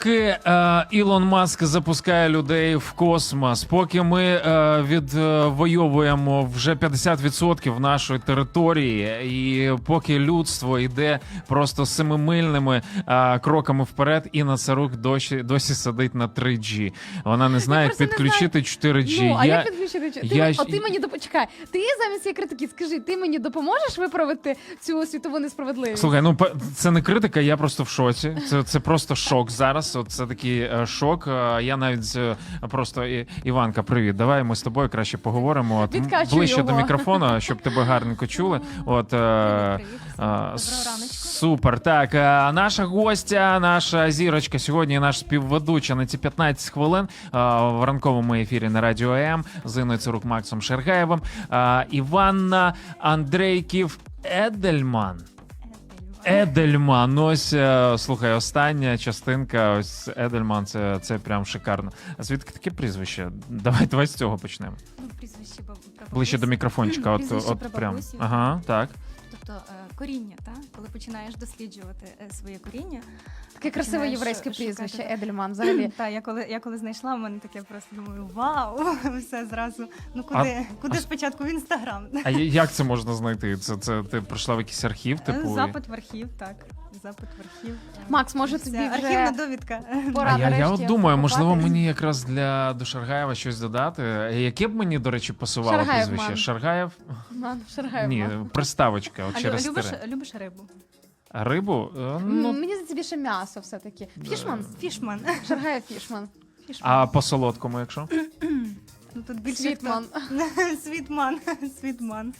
Поки е, Ілон Маск запускає людей в космос, поки ми е, відвоюємо вже 50% нашої території, і поки людство йде просто семимильними е, кроками вперед, Інна Царук досі, досі сидить на 3G. Вона не знає, як просто не підключити 4G. Ну, а Я- підключити? Ти, я О, ти мені доп... Чекай, ти замість цієї критики, скажи, ти мені допоможеш виправити цю світову несправедливість? Слухай, ну це не критика, я просто в шоці. Це, це просто шок зараз. От це такий е, шок. Е, Я навіть е, просто Іванка, привіт. Давай ми з тобою краще поговоримо. От, м, Відкачуй ближче до його. мікрофона, щоб тебе гарненько чули. От Привіт. Супер. Так, наша гостя, наша зірочка сьогодні, наш співведуча на ці 15 хвилин в ранковому ефірі на радіо М з Інною Царук Максом Шергаєвим. Іванна Андрейків Едельман. Едельман. Ось е, слухай, остання частинка. Ось Едельман, це, це прям шикарно. А звідки таке прізвище? Давай, давай з цього почнемо. Ну, прізвище бабу- прабабусі. Ближче до мікрофончика. От, Прізвище от прям. Ага, так. Тобто е, коріння, та? коли починаєш досліджувати е, своє коріння. Таке красиве починаєш єврейське шукати, прізвище. Едельман. Взагалі. Та, я коли, я коли знайшла, в мене таке просто думаю, вау, все зразу. Ну куди, куди а- спочатку в інстаграм? А я- як це можна знайти? Це, це ти прийшла в якийсь архів, типу. і- Запит в архів, так. Запит в архів. е, Макс, може, все. тобі вже Архівна довідка. пора А я, я нарешті от думаю, можливо, мені якраз для до Шаргаєва щось додати. Яке б мені, до речі, пасувало Шаргаєв, прізвище? мам. Шаргаєв? Ман, Шаргаєв, Ні, приставочка от А лю- через любиш, тире. любиш рибу? Рибу? Е, Ну, Мені здається більше м'ясо все-таки. Фішман? Фішман. Шаргає Фішман. Фішман. а по солодкому, якщо? Ну, тут більше Світман. хто- Світман. Світман.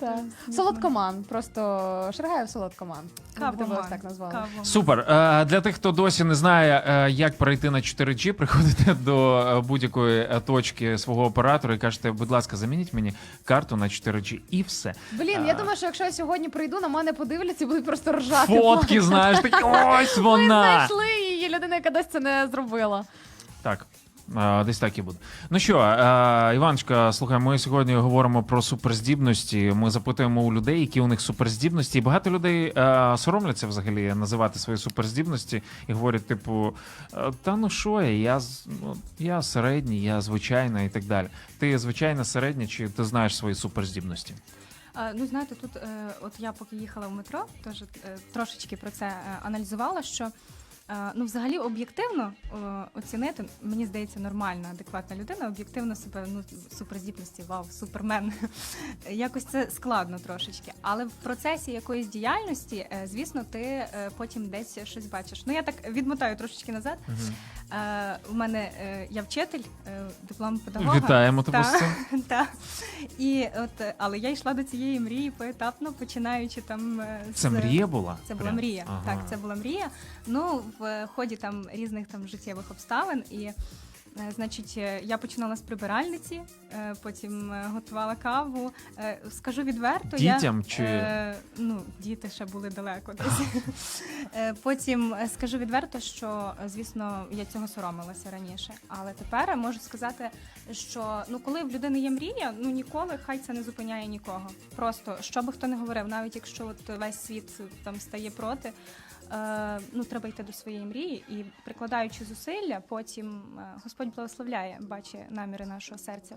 Так. Солодкоман. Просто Шаргаєв солодкоман. Я би тебе Кавоман. ось так назвала. Кавоман. Супер. Е, Для тих, хто досі не знає, е, як перейти на 4G, приходите до е, будь-якої е, точки свого оператора і кажете, будь ласка, замініть мені карту на 4G і все. Блін, я думаю, що якщо я сьогодні прийду, на мене подивляться і будуть просто ржати. Фотки, знаєш, такі ось Ми вона. знайшли її, людина, яка досі це не зробила. Так. Десь так і буде. Ну що, Іваночка, слухай, ми сьогодні говоримо про суперздібності. Ми запитуємо у людей, які у них суперздібності. І багато людей соромляться взагалі називати свої суперздібності і говорять, типу, «Е, та ну що я, я, ну, я середній, я звичайна і так далі. Ти звичайна середня, чи ти знаєш свої суперздібності? Ну, знаєте, тут, е, от я поки їхала в метро, теж е, трошечки про це аналізувала, що ну, взагалі об'єктивно оцінити, мені здається, нормальна, адекватна людина, об'єктивно себе ну, суперздібності, вау, супермен. Якось це складно трошечки. Але в процесі якоїсь діяльності, е, звісно, ти е, потім десь щось бачиш. Ну, я так відмотаю трошечки назад. Е, У мене я вчитель, диплом педагога. Вітаємо тебе з цим. І от, але я йшла до цієї мрії поетапно, починаючи там е, з Це мрія була? Це була Прям? мрія. Ага. Так, це була мрія. Ну, в ході там різних там життєвих обставин і. е, Значить, е, я починала з прибиральниці, е, потім готувала каву. Скажу відверто, Дітям я, чи- е, ну діти ще були далеко десь. Потім скажу відверто, що звісно я цього соромилася раніше. Але тепер можу сказати, що ну коли в людини є мрія, ну ніколи хай це не зупиняє нікого. Просто що би хто не говорив, навіть якщо от весь світ там стає проти. Е, ну, треба йти до своєї мрії і прикладаючи зусилля, потім е, Господь благословляє, бачить наміри нашого серця.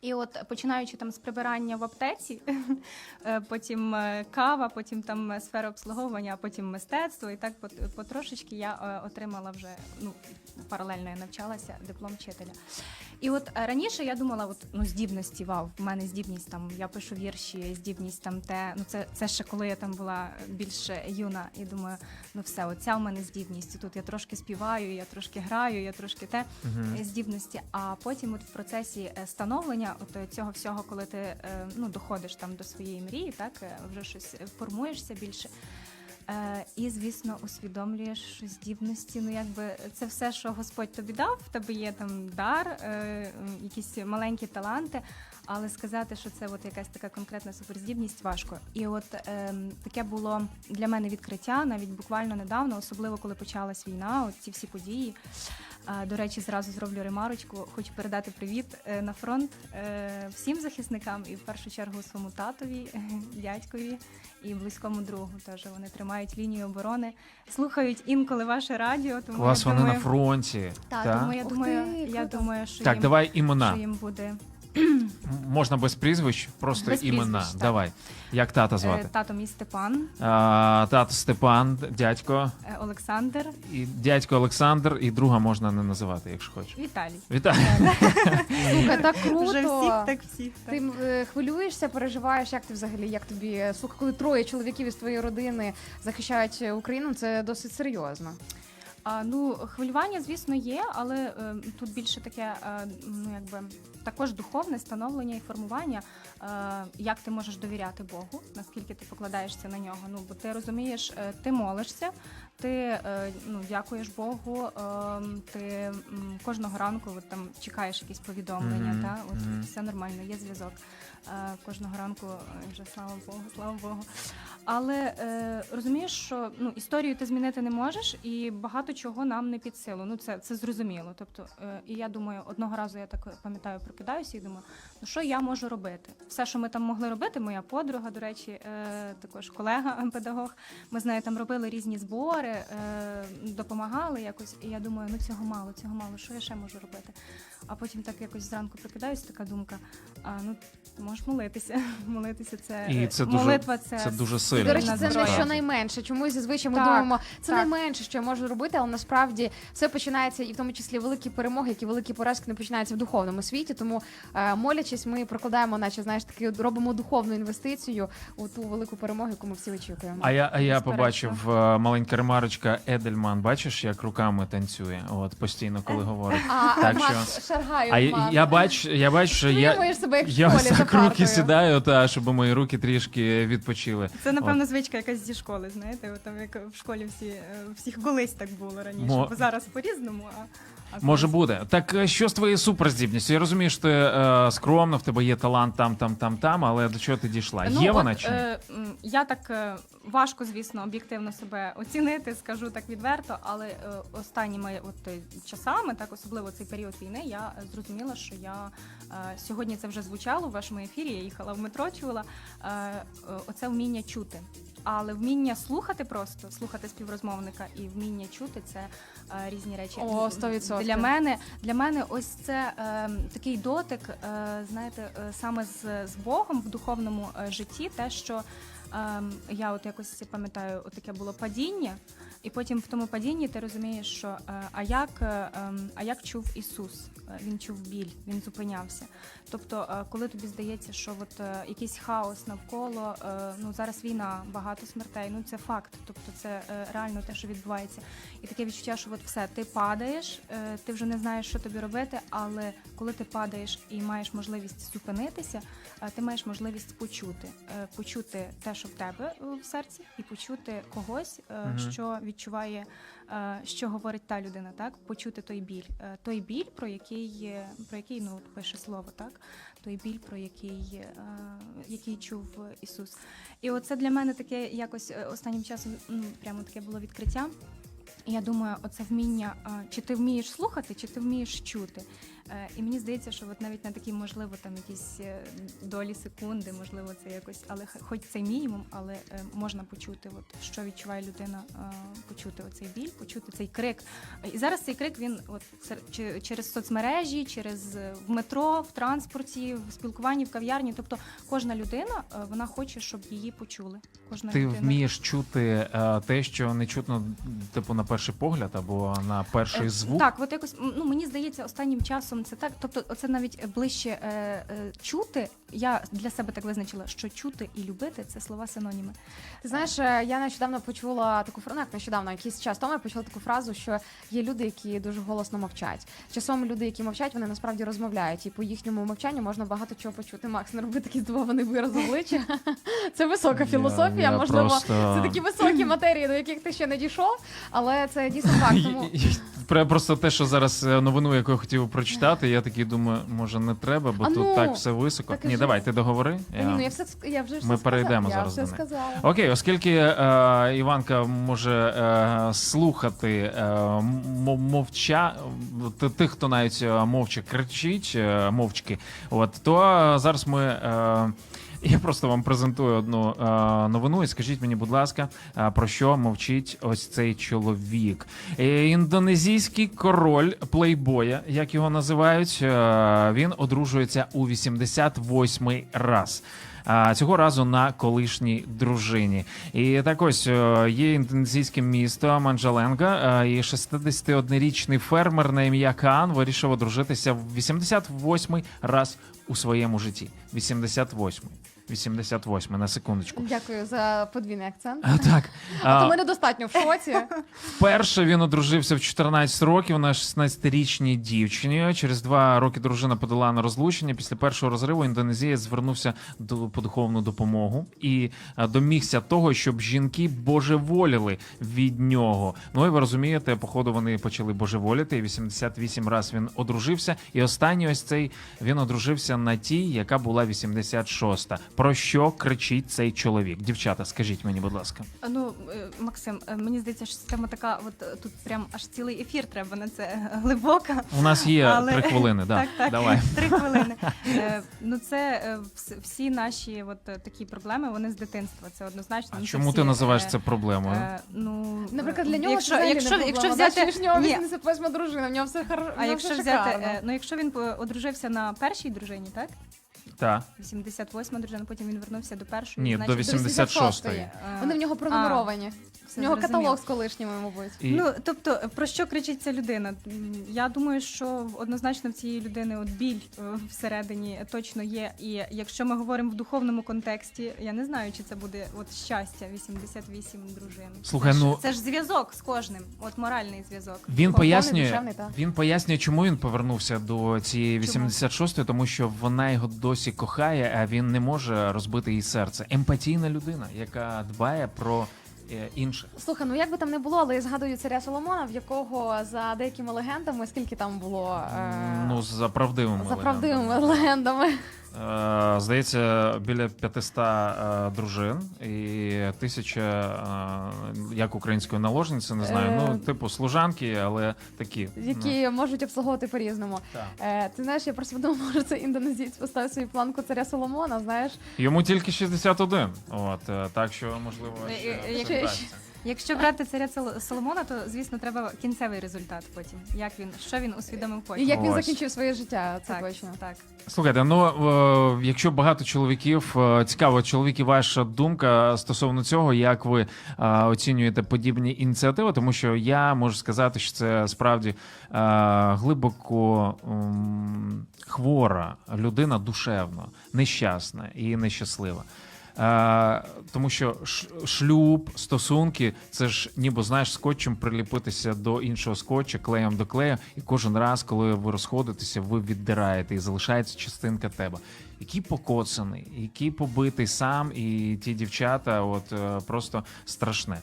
І от починаючи там з прибирання в аптеці, е, потім кава, потім там сфера обслуговування, а потім мистецтво, і так потрошечки я отримала вже ну паралельно я навчалася диплом вчителя. І от е, раніше я думала, от ну здібності, вау, в мене здібність там, я пишу вірші, здібність там те. Ну це, це ще коли я там була більш юна, і думаю, ну все, оця в мене здібність. І тут я трошки співаю, я трошки граю, я трошки те е, здібності. А потім, от в процесі е, становлення от цього всього, коли ти ну доходиш там до своєї мрії, так вже щось формуєшся більше. Е, і, звісно, усвідомлюєш здібності. Ну, якби це все, що Господь тобі дав, в тебе є там дар, е, якісь маленькі таланти. Але сказати, що це от якась така конкретна суперздібність, важко. І от е, таке було для мене відкриття навіть буквально недавно, особливо коли почалась війна, от ці всі події. А, До речі, зразу зроблю ремарочку. Хочу передати привіт е, на фронт е, всім захисникам і в першу чергу своєму татові, дядькові і близькому другу. Теж вони тримають лінію оборони, слухають інколи ваше радіо. Тому Клас, я вони думаю, на фронті. Та, Та? тому я Ух думаю, ти, я круто. думаю, що Так, їм, давай що імена. їм буде Можна без прізвищ, просто Без імена. прізвищ, так. Давай. Як тата Е, звати? тато мій Степан, А, тато Степан, дядько, е, Олександр, і дядько Олександр, і друга можна не називати, якщо хочеш. Віталій. Вітаю. Слухай, так круто. Вже всіх, так всіх. Так. Ти е, хвилюєшся, переживаєш, як ти взагалі, як тобі слухай, коли троє чоловіків із твоєї родини захищають е, Україну, це досить серйозно. А, ну, хвилювання, звісно, є, але е, тут більше таке, е, ну якби також духовне становлення і формування, е, як ти можеш довіряти Богу, наскільки ти покладаєшся на нього. Ну, бо ти розумієш, е, ти молишся, ти е, ну, дякуєш Богу, е, ти м, кожного ранку от, там чекаєш якісь повідомлення, Мгм, та от мгм. все нормально, є зв'язок. Е, кожного ранку е, вже слава Богу, слава Богу. Але е, розумієш, що ну історію ти змінити не можеш, і багато чого нам не під силу. Ну це, це зрозуміло. Тобто, е, і я думаю, одного разу я так пам'ятаю, прокидаюся і думаю, ну що я можу робити? Все, що ми там могли робити, моя подруга, до речі, е, також колега, педагог. Ми з нею там робили різні збори, е, допомагали якось. І я думаю, ну цього мало, цього мало. Що я ще можу робити? А потім так якось зранку прокидаюся, така думка: а ну можеш молитися. Молитися це, І е, це дуже- молитва, це, Це дуже сильно. до речі, це не насправді. щонайменше. Чомусь зазвичай ми Так, думаємо, це так. найменше, що я можу робити, але насправді все починається і в тому числі великі перемоги, які великі поразки не починаються в духовному світі. Тому е, молячись, ми прокладаємо, наче знаєш, таки робимо духовну інвестицію у ту велику перемогу, яку ми всі очікуємо. А я, а я Безперечно. побачив е, маленька ремарочка Едельман. Бачиш, як руками танцює? От постійно, коли говорить. А, Так Макс Шаргаю, А я, Макс. я бач, я бачу, що я, Стримуєш себе як в я школі ось так руки сідають, сідаю, та щоб мої руки трішки відпочили. Це напевно звичка якась зі школи. Знаєте, от там як в школі всі е, всіх колись так було раніше, Мо- бо зараз по-різному. А, а Може буде. Так е, що з твоєю суперздібністю? Я розумію, що ти е, скромна, в тебе є талант там, там, там, там, але до чого ти дійшла? Ну, є от, вона чи ні? е, м, я так е, важко, звісно, об'єктивно себе оцінити, скажу так відверто, але е, останніми от е, часами, так особливо цей період війни, я е, зрозуміла, що я е, сьогодні це вже звучало в вашому ефірі. Я їхала в метро, чула е, е, оце вміння чути. Але вміння слухати просто, слухати співрозмовника і вміння чути це е, різні речі. О, 100%. Для мене для мене ось це е, такий дотик, е, знаєте, е, саме з, з Богом в духовному е, житті, те, що е, я от якось пам'ятаю, от таке було падіння, і потім в тому падінні ти розумієш, що е, а як, е, ем, а як чув Ісус? Е, Він чув біль, він зупинявся. Тобто, коли тобі здається, що от якийсь хаос навколо, ну зараз війна, багато смертей, ну це факт, тобто це реально те, що відбувається. І таке відчуття, що от все, ти падаєш, ти вже не знаєш, що тобі робити, але коли ти падаєш і маєш можливість зупинитися, ти маєш можливість почути, почути те, що в тебе в серці, і почути когось, е, Мгм. Відчуває, е, що говорить та людина, так почути той біль, Е, той біль, про який е, про який ну пише слово, так той біль, про який, який чув Ісус. І оце для мене таке якось останнім часом прямо таке було відкриття. Я думаю, оце вміння, чи ти вмієш слухати, чи ти вмієш чути. Е, І мені здається, що от навіть на такі, можливо, там якісь е, долі секунди, можливо, це якось, але хоч це мінімум, але е, можна почути, от що відчуває людина, почути оцей біль, почути цей крик. І зараз цей крик він от через соцмережі, через в метро, в транспорті, в спілкуванні, в кав'ярні. Тобто кожна людина вона хоче, щоб її почули. Кожна Ти людина. вмієш чути те, що не чутно, типу, на перший погляд або на перший звук. Так, от якось ну мені здається, останнім часом це так. Тобто, оце навіть ближче е, е, чути, я для себе так визначила, що чути і любити це слова синоніми. Ти знаєш, е, я нещодавно почула таку фразу, ну, як нещодавно, якийсь час тому я почула таку фразу, що є люди, які дуже голосно мовчать. Часом люди, які мовчать, вони насправді розмовляють, і по їхньому мовчанню можна багато чого почути. Макс, не роби такий здивований вираз обличчя. Це висока філософія, я можливо, просто- це такі високі матерії, до яких ти ще не дійшов, але це дійсно факт. Тому Просто те, що зараз е, новину, яку я хотів прочитати, я такий думаю, може не треба, бо А тут ну, так все високо. так Ні, давай, ти договори. Я... ні, ну я все я вже все Ми сказала. перейдемо я зараз все до них. сказала. Окей, оскільки е, Іванка може е, слухати е, мовча т- тих, хто навіть е, мовче кричить, е, мовчки, от то е, зараз ми. Е, я просто вам презентую одну е, новину, і скажіть мені, будь ласка, е, про що мовчить ось цей чоловік? Е, індонезійський король плейбоя, як його називають, е, він одружується у 88-й раз. А цього разу на колишній дружині. І так ось е, є індонезійське місто Манджаленга, е, і 61-річний фермер на ім'я Каан вирішив одружитися в 88-й раз у своєму житті. 88-й. 88 на секундочку. Дякую за подвійний акцент. А, так. А то А, мене достатньо в шоці. Вперше він одружився в 14 років на 16-річній дівчині. Через два роки дружина подала на розлучення. Після першого розриву індонезієць звернувся до по духовну допомогу і а, домігся того, щоб жінки божеволіли від нього. Ну і ви розумієте, походу вони почали божеволіти. І 88 раз він одружився. І останній ось цей він одружився на тій, яка була 86-та. Про що кричить цей чоловік? Дівчата, скажіть мені, будь ласка. Ну, е, Максим, е, мені здається, що тема така, от е, тут прям аж цілий ефір треба на це глибока. У нас є Але- три хвилини. Да. Так, так, Давай. три хвилини. Ну це всі наші от такі проблеми, вони з дитинства. Це однозначно. А це чому всі, ти називаєш це проблемою? Ну Наприклад, для нього якщо, якщо, не якщо взяти в нього ні, 88 дружина, в нього все хорошо. а якщо взяти, ну якщо він одружився на першій дружині, так? Так. 88 дружина, потім він вернувся до першої. Ні, до 86-ї. е, Вони в нього пронумеровані. В нього каталог з колишніми, мабуть. І... Ну тобто, про що кричить ця людина? Я думаю, що однозначно в цієї людини от біль е, всередині точно є. І якщо ми говоримо в духовному контексті, я не знаю, чи це буде от щастя 88 дружин. Слухай, це ж, ну- це ж зв'язок з кожним, от моральний зв'язок. Він пояснює, душевний, він пояснює, чому він повернувся до цієї Чому? 86-ї, тому що вона його досі кохає, а він не може розбити її серце. Емпатійна людина, яка дбає про інше. інших. Слухай, ну як би там не було, але я згадую царя Соломона, в якого за деякими легендами, скільки там було е, Ну, за правдивими. за правдивими легендами. легендами. Е, Здається, біля 500 е, дружин і тисяча е, як української наложниці, не знаю. Е. Ну, типу служанки, але такі. ну, Які можуть обслуговувати по-різному. Е, ти знаєш, я просто подумала, може це індонезієць поставив свою планку царя Соломона, знаєш. Йому тільки 61. От, так що, можливо, ще якщо- брати царя Сол- Соломона, то звісно треба кінцевий результат потім. Як він що він усвідомив І потім. як він Ось. закінчив своє життя, це так, точно. так. Слухайте, ну е, якщо багато чоловіків е, цікаво, чоловіки, ваша думка стосовно цього, як ви е, оцінюєте подібні ініціативи, тому що я можу сказати, що це справді е, глибоко м, хвора людина душевно, нещасна і нещаслива. Е, тому що шлюб, стосунки, це ж ніби знаєш, скотчем приліпитися до іншого скотча, клеєм до клею, і кожен раз, коли ви розходитеся, ви віддираєте і залишається частинка тебе. Який покоцаний, який побитий сам, і ті дівчата, от е, просто страшне.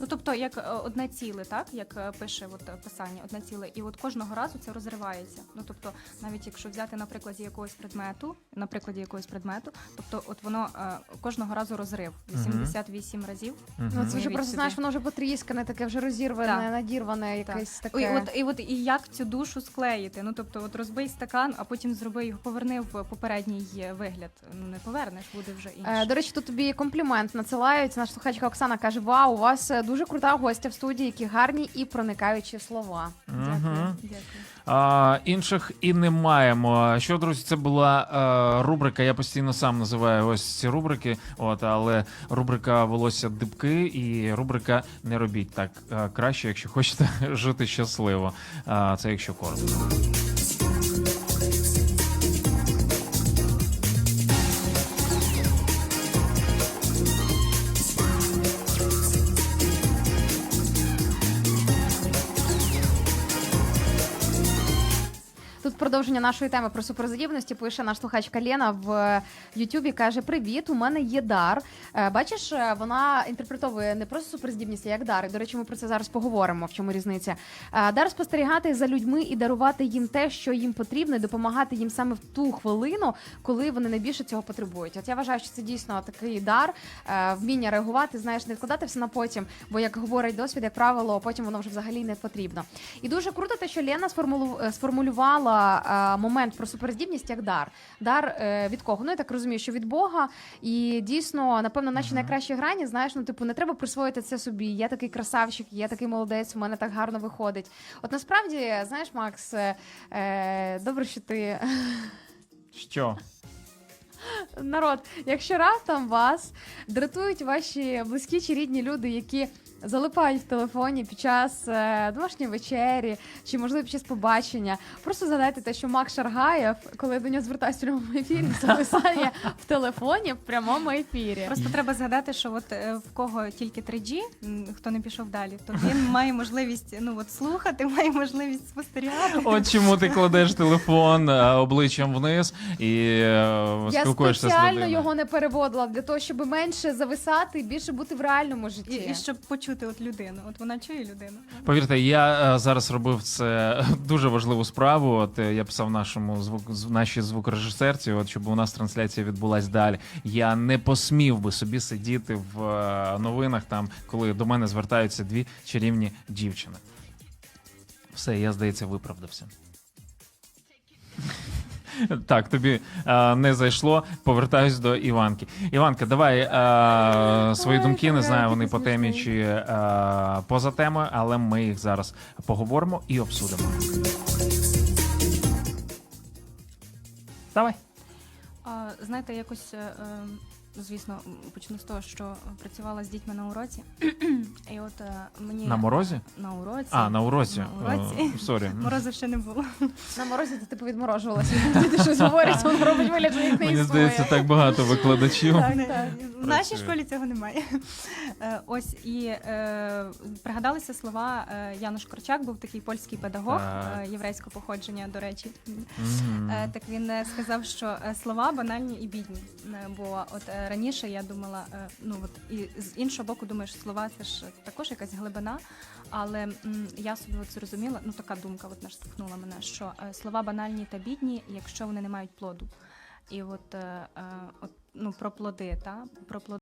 Ну тобто, як е, одне ціле, так як е, пише от е, писання, одне ціле, і от кожного разу це розривається. Ну тобто, навіть якщо взяти на прикладі якогось предмету, на прикладі якогось предмету, тобто, от воно кожного разу розрив 88 разів. Мгм. Ну, це вже просто собі. знаєш, воно вже потріскане, таке вже розірване, Так. надірване, Так. якесь Ой, таке. от і от і як цю душу склеїти? Ну тобто, от розбий стакан, а потім зроби його, поверни в попередній вигляд. Ну не повернеш, буде вже інше. Е, До речі, тут тобі комплімент надсилають. Наша слухачка Оксана каже: Вау, у вас дуже крута гостя в студії, які гарні і проникаючі слова. Дякую, Мгм. дякую. А, інших і не маємо. Що, друзі, це була е, рубрика. Я постійно сам називаю ось ці рубрики. От, але рубрика волосся дибки і рубрика не робіть так е, краще, якщо хочете жити щасливо. А, це якщо коротко. Тут продовження нашої теми про суперздібності пише наш слухачка Лена в Ютубі. каже: Привіт, у мене є дар. Е, Бачиш, е, вона інтерпретовує не просто суперздібність, а як дар. До речі, ми про це зараз поговоримо. В чому різниця? Е, Дар спостерігати за людьми і дарувати їм те, що їм потрібно, і допомагати їм саме в ту хвилину, коли вони найбільше цього потребують. От я вважаю, що це дійсно такий дар, вміння реагувати, знаєш, не відкладати все на потім, бо як говорить досвід, як правило, потім воно вже взагалі не потрібно. І дуже круто, те, що Лена сформулювала е, момент про суперздібність як дар. Дар е, від кого? Ну я так розумію, що від Бога. І дійсно, напевно, наші найкращі грані, знаєш, ну типу, не треба присвоїти це собі. Я такий красавчик, я такий молодець, у мене так гарно виходить. От насправді, знаєш, Макс, е, добре, що ти Що? народ, якщо раптом вас дратують ваші близькі чи рідні люди, які залипають в телефоні під час е, домашньої вечері чи можливо під час побачення, просто згадайте те, що Макс Шаргаєв, коли я до нього звертаюся в прямому ефірі, зависає в телефоні в прямому ефірі. Просто треба згадати, що от е, в кого тільки 3G, м, хто не пішов далі, то він має можливість ну от слухати, має можливість спостерігати. От чому ти кладеш телефон е, обличчям вниз і е, Я спілкуєшся з спеціально людиною. його не переводила для того, щоб менше зависати і більше бути в реальному житті. І, і щоб почути от людину. От вона чує людину. Повірте, я е, зараз робив це дуже важливу справу. От е, я писав нашому звук з- нашій звукорежисерці, от щоб у нас трансляція відбулась далі. Я не посмів би собі сидіти в е, новинах, там коли до мене звертаються дві чарівні дівчини. Все, я здається, виправдався. Так, тобі е, не зайшло. Повертаюсь до Іванки. Іванка, давай е, свої Ой, думки. Не знаю, вони по темі чи е, поза темою, але ми їх зараз поговоримо і обсудимо. Давай. А, знаєте, якось, е, е, звісно, почну з того, що працювала з дітьми на уроці. І от е, мені На морозі? на уроці. А, на уроці. На уроці. Е, Сорі. Морозу ще не було. На морозі ти типу відморожувалася. Діти щось говорять, воно робить вигляд, що їх не Мені існує. здається, так багато викладачів. Так, так. В нашій школі цього немає. Е, Ось і е, пригадалися слова е, Януш Корчак, був такий польський педагог Так. е, єврейського походження, до речі. Мгм. Е, Так він е, сказав, що е, слова банальні і бідні. Е, Бо от е, раніше я думала, е, ну от і з іншого боку, думаєш, слова це ж також якась глибина. Але м, я собі от зрозуміла, ну така думка от наштовхнула мене, що е, слова банальні та бідні, якщо вони не мають плоду. І от, е, е, от ну про плоди, та про плоди.